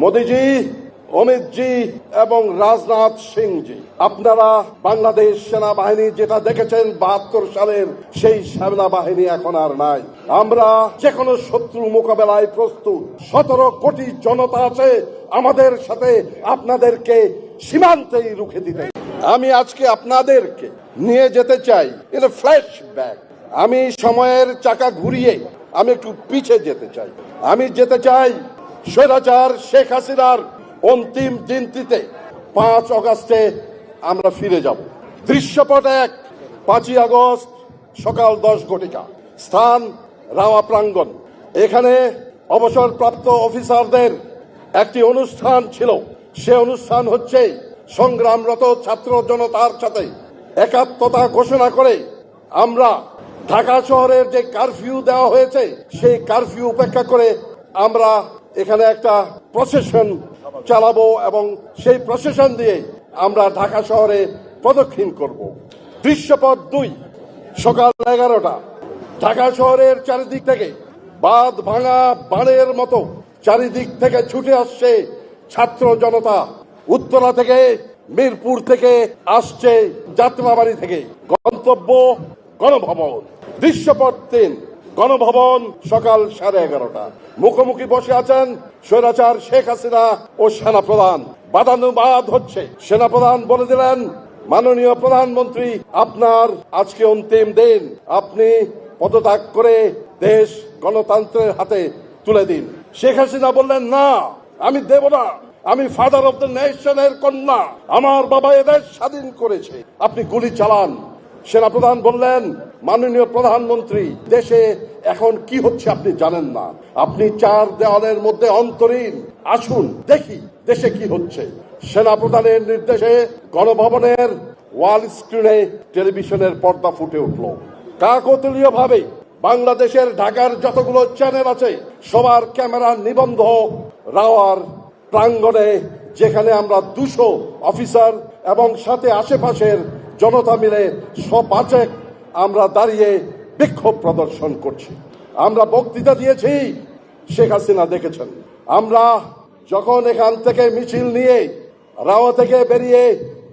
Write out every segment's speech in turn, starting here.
মোদিজি, অমিতজি এবং রাজনাথ সিংজি, আপনারা বাংলাদেশ সেনাবাহিনী যেটা দেখেছেন বাহাত্তর সালের সেই সেনাবাহিনী এখন আর নাই। আমরা যে কোনো শত্রু মোকাবেলায় প্রস্তুত। সতেরো কোটি জনতা আছে আমাদের সাথে আপনাদেরকে সীমান্তেই রুখে দিতে। আমি আজকে আপনাদেরকে নিয়ে যেতে চাই এটা ফ্ল্যাশ ব্যাক আমি সময়ের চাকা ঘুরিয়ে আমি একটু পিছে যেতে চাই। আমি যেতে চাই স্বৈরাচার শেখ হাসিনার অন্তিম দিনটিতে পাঁচ অগাস্টে আমরা ফিরে যাব। দৃশ্যপট এক, পাঁচই আগস্ট, সকাল দশ ঘটিকা, স্থান রাওয়া প্রাঙ্গণ এখানে অবসরপ্রাপ্ত অফিসারদের একটি অনুষ্ঠান ছিল। সে অনুষ্ঠান হচ্ছে সংগ্রামরত ছাত্র জনতার সাথে একাত্মতা ঘোষণা করে আমরা ঢাকা শহরের যে কারফিউ দেওয়া হয়েছে, সেই কারফিউ উপেক্ষা করে আমরা এখানে একটা প্রসেশন চালাবো এবং সেই প্রসেশন দিয়ে আমরা ঢাকা শহরে প্রদক্ষিণ করব। দৃশ্যপট দুই, সকাল এগারোটা। ঢাকা শহরের চারিদিক থেকে বাঁধ ভাঙা বানের মতো চারিদিক থেকে ছুটে আসছে ছাত্র জনতা। উত্তরা থেকে মিরপুর থেকে আসছে যাত্রাবাড়ি থেকে। গন্তব্য গণভবন। দৃশ্যপট তিন গণভবন সকাল সাড়ে এগারোটা। মুখোমুখি বসে আছেন স্বৈরাচার শেখ হাসিনা ও সেনাপ্রধান। বাদানুবাদ হচ্ছে। সেনাপ্রধান বলে দিলেন, মাননীয় প্রধানমন্ত্রী, আপনার আজকে অন্তিম দিন। আপনি পদত্যাগ করে দেশ গণতন্ত্রের হাতে তুলে দিন। শেখ হাসিনা বললেন, না, আমি দেব না। আমি ফাদার অব দ্য নেশনের কন্যা। আমার বাবা এদের স্বাধীন করেছে। আপনি গুলি চালান। সেনাপ্রধান বললেন, মাননীয় প্রধানমন্ত্রী, দেশে এখন কি হচ্ছে আপনি জানেন না। আপনি চার দেওয়ালের মধ্যে অন্তরীণ। আসুন, দেখি দেশে কি হচ্ছে। সেনাপ্রধানের নির্দেশে গণভবনের ওয়াল স্ক্রিনে টেলিভিশনের পর্দা ফুটে উঠল। কাকতলীয় ভাবে বাংলাদেশের ঢাকার যতগুলো চ্যানেল আছে, সবার ক্যামেরা নিবন্ধ রাওয়ার প্রাঙ্গণে, যেখানে আমরা দুশো অফিসার এবং সাথে আশেপাশের জনতা মিলে সপাচেক আমরা দাঁড়িয়ে বিক্ষোভ প্রদর্শন করছি। আমরা বক্তৃতা দিয়েছি, শেখ হাসিনা দেখেছেন। আমরা যখন এখান থেকে মিছিল নিয়ে রাওয়া থেকে বেরিয়ে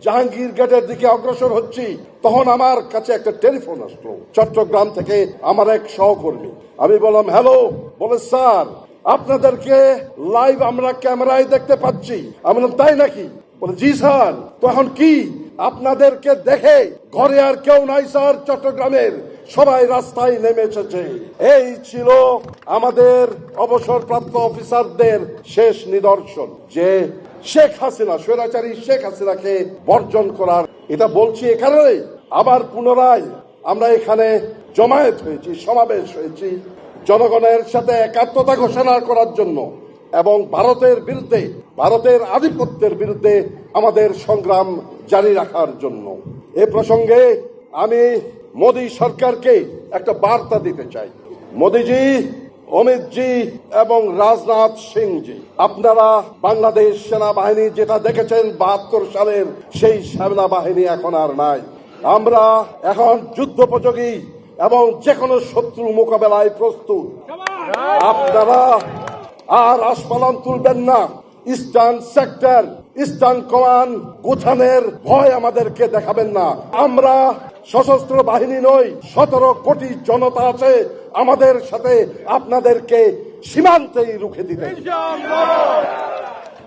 জাহাঙ্গীর গেটের দিকে অগ্রসর হচ্ছি, তখন আমার কাছে একটা টেলিফোন আসলো। চট্টগ্রাম থেকে আমার এক সহকর্মী। আমি বললাম, হ্যালো। বলে, স্যার, আপনাদেরকে লাইভ আমরা ক্যামেরায় দেখতে পাচ্ছি। আমি বললাম, তাই নাকি? বলে, জি স্যার। তো এখন কি? আপনাদেরকে দেখে ঘরে আর কেউ নাই স্যার, চট্টগ্রামের। সবাই রাস্তায় নেমে এসেছে। এই ছিল আমাদের অবসরপ্রাপ্ত অফিসারদের শেষ নিদর্শন, যে শেখ হাসিনা, স্বৈরাচারী শেখ হাসিনাকে বর্জন করার। এটা বলছি এখানে আবার পুনরায় আমরা এখানে জমায়েত হয়েছি, সমাবেশ হয়েছি। জনগণের সাথে একাত্মতা ঘোষণা করার জন্য। এবং ভারতের বিরুদ্ধে, ভারতের আধিপত্যের বিরুদ্ধে আমাদের সংগ্রাম জারি রাখার জন্য। এ প্রসঙ্গে আমি মোদী সরকারকে একটা বার্তা দিতে চাই। মোদীজি, অমিতজি এবং রাজনাথ সিংজি, আপনারা বাংলাদেশ সেনাবাহিনী যেটা দেখেছেন বাহাত্তর সালের সেই সেনাবাহিনী এখন আর নাই। আমরা এখন যুদ্ধোপযোগী এবং যে কোনো শত্রু মোকাবেলায় প্রস্তুত। আপনারা আর আসমালাম তুলবেন না। ইস্টার্ন সেক্টর ইস্টার্ন কমান্ড গোছানের ভয় আমাদেরকে দেখাবেন না। আমরা সশস্ত্র বাহিনী নই, সতেরো কোটি জনতা আছে, আমাদের সাথে আপনাদেরকে সীমান্তেই রুখে দিতে